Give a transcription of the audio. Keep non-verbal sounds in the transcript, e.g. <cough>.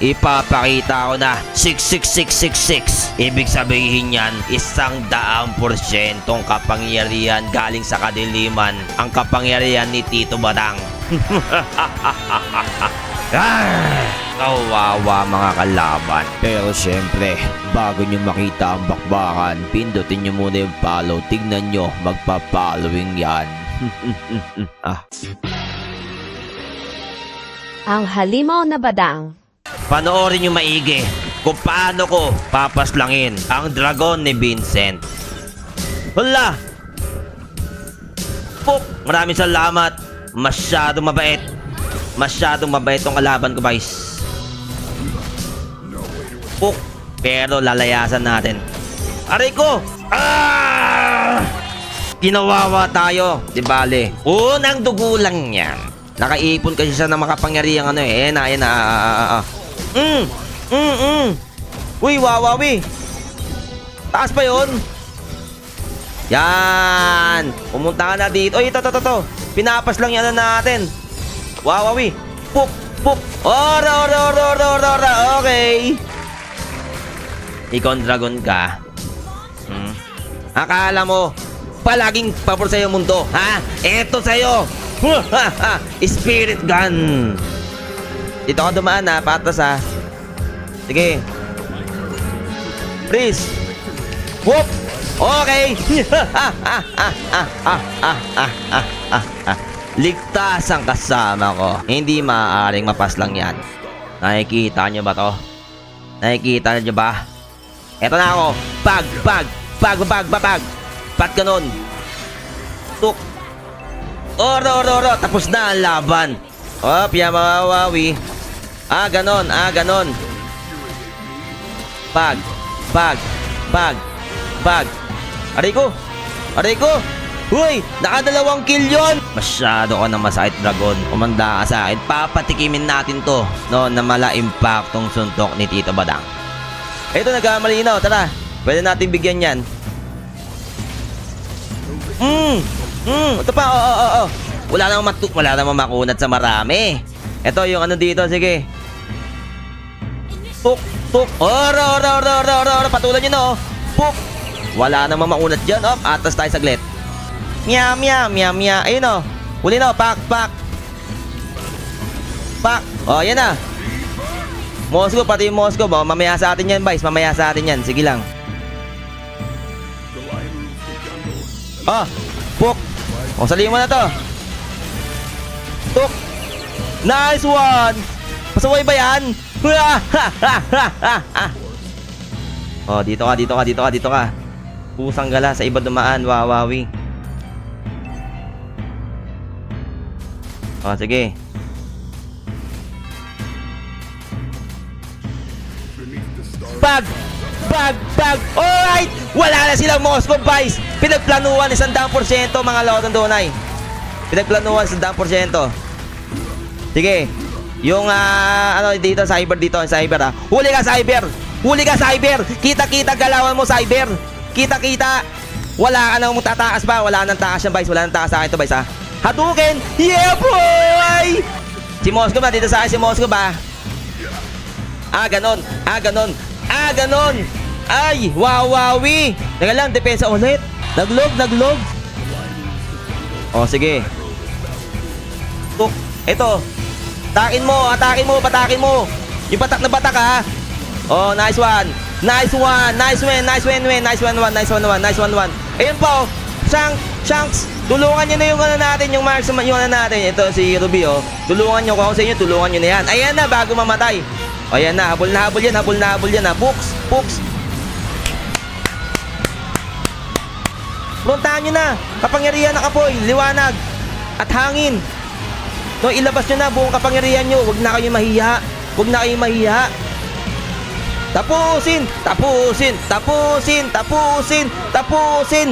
ipapakita ko na 66666. Ibig sabihin yan, isang daang porsyentong kapangyarihan galing sa kadiliman ang kapangyarihan ni Tito Badang. <laughs> Ah, Kawawa mga kalaban. Pero syempre, bago nyo makita ang bakbakan, pindutin nyo muna yung follow. Tignan nyo, magpa-following yan. <laughs> ah. Ang halimaw na badang. Panoorin nyo maigi kung paano ko papaslangin ang dragon ni Vincent. Hala! Puk! Maraming salamat. Masyadong mabait. Masyadong mabait tong kalaban ko, guys. Puk! Pero lalayasan natin. Aray ko! Ah! Ginawawa tayo, di bale. Unang dugo lang yan. Nakaipon kasi siya ng makapangyarihang ano eh. Ayan na, ayan na. Ah, ah, ah, ah. Mm, mm, mm. Uy, wawawi. Taas pa yun. Yan. Pumunta ka na dito. Uy, ito, ito, ito. Pinapas lang yan na natin. Wawawi. Puk, puk. Ora, ora, ora, ora, ora, ora. Okay. Ang dragon ka. Hmm. Akala mo, palaging pabor sa'yo mundo, ha? Eto sa'yo! <laughs> Spirit gun! Dito ka dumaan ha, patas ha. Sige. Freeze! Whoop! Okay! <laughs> Ligtas ang kasama ko. Hindi maaaring mapaslang yan. Nakikita nyo ba to? Nakikita nyo ba? Eto na ako. Pag, pag, pag, pag, pag, pag. Pat ganun. Tuk. Oro, oro, oro. Tapos na ang laban. Op, yan mawawawi. Ah, ganon, ah, ganon. Pag, pag, pag, pag. Aray ko. Aray ko. Uy, nakadalawang kill yun. Masyado ka na masakit, Dragon. Kumanda ka sa akin. Papatikimin natin to. No, na mala impaktong suntok ni Tito Badang. Ito, nagkamalinaw. Tara. Pwede natin bigyan yan. Mm. Mm. Ito pa. Oo, oo, oo. Wala namang matu wala namang makunat sa marami. Ito yung ano dito. Sige. Tuk, tuk. Ora, ora, ora, ora, ora, ora. Patulan nyo na, oh. Puk. Wala namang makunat dyan. Oh, atas tayo saglit. Mia, mia, mia, mia. Ayun, oh. Huli na, oh. Pak, pak. Pak. Oh, yan na. Moscow, pati yung Moscow. Oh, mamaya sa atin yan, Vice. Mamaya sa atin yan. Sige lang. Ah, puk. O, salihin mo na to. Tuk. Nice one. Pasaway ba yan? oh, dito ka, dito ka, dito ka, dito ka. Pusang gala sa iba dumaan, wawawi. Oh, sige. Bag! Bag! Bag! Alright! Wala na silang Moscow Vice! Pinagplanuhan isang daang porsyento mga lawatan dunay. Pinagplanuhan isang daang porsyento. Sige. Yung ah, ano dito, cyber dito, cyber ah. Huli ka cyber! Huli ka cyber! Kita-kita galawan mo cyber! Kita-kita! Wala ka nang tataas pa, wala nang taas yung Vice, wala nang taas sa akin to Vice ha. Hatukin! Yeah boy! Si Moscow ba? Dito sa akin si Moscow ba? Ah, ganon. Ah, ganon. Ah, ganon. Ay, wawawi. Teka lang, depensa ulit. Naglog, naglog. Oh, sige. Ito. Atakin mo, atakin mo, patakin mo. Yung patak na batak ha. Oh, nice one. Nice one. Nice win, nice win, win. Nice one, one. Nice one, one. Nice one, one. Ayun po. Shank, Shanks. Tulungan nyo na yung ano natin, yung marks, yung ano natin. Ito si Ruby, oh. Tulungan nyo, kung ako sa inyo, tulungan nyo na yan. Ayan na, bago mamatay. O, ayan na, habol na habol yan, habol na habol yan, ha. Books, books. Puntahan nyo na. Kapangyarihan na kapoy, liwanag, at hangin. No, ilabas nyo na buong kapangyarihan nyo. Huwag na kayo mahiya. Huwag na kayo mahiya. Tapusin! Tapusin! Tapusin! Tapusin! Tapusin!